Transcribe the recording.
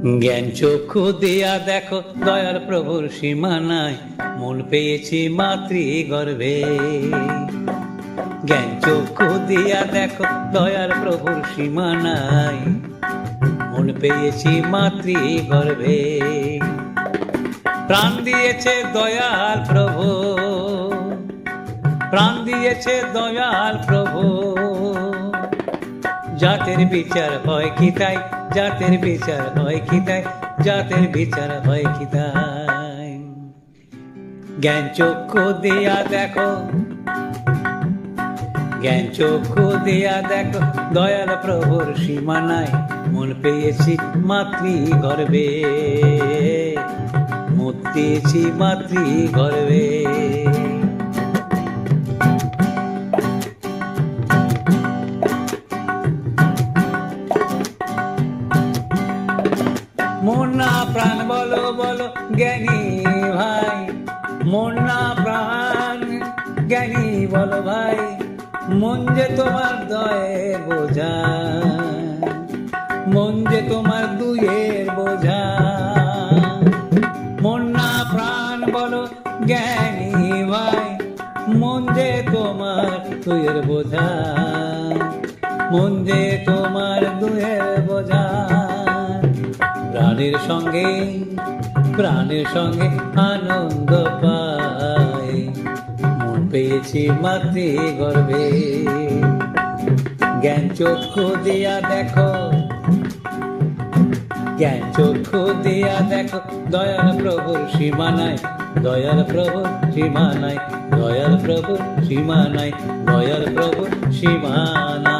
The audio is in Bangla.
জ্ঞান চক্ষু দিয়া দেখো, দয়াল প্রভুর সীমানায়। মন পেয়েছি মাতৃ গর্ভে জ্ঞান চক্ষু দিয়া দেখো, দয়াল প্রভুর সীমানায়। মন পেয়েছি মাতৃ গর্ভে প্রাণ দিয়েছে দয়াল প্রভু। প্রাণ দিয়েছে দয়াল প্রভু। জাতের বিচার হয় কি তাই? জাতের বিচার হয় কি তাই জাতের বিচার হয় কি তাই জ্ঞান চক্ষু দিয়া দেখো, জ্ঞান চক্ষু দিয়া দেখো, দয়াল প্রভুর সীমানায় মন পেয়েছি মাতৃ গর্বে পেয়েছি মাতৃ গর্বে জ্ঞানী ভাই, মোনা প্রাণ। জ্ঞানী বলো ভাই, মন যে তোমার দয়ের বোঝা। মন যে তোমার দুয়ের বোঝা। মোনা প্রাণ বলো জ্ঞানী ভাই, মন যে তোমার দুয়ের বোঝা। মন যে তোমার দুয়ের বোঝা। প্রাণের সঙ্গে প্রাণের সঙ্গে আনন্দ পাই মন পেয়েছি মাতৃ গর্বে জ্ঞান চক্ষু দিয়া দেখো। জ্ঞান চক্ষু দিয়া দেখো। দয়াল প্রভুর সীমানায় দয়াল প্রভুর সীমানায় দয়াল প্রভুর সীমানায় দয়াল প্রভুর সীমানায়।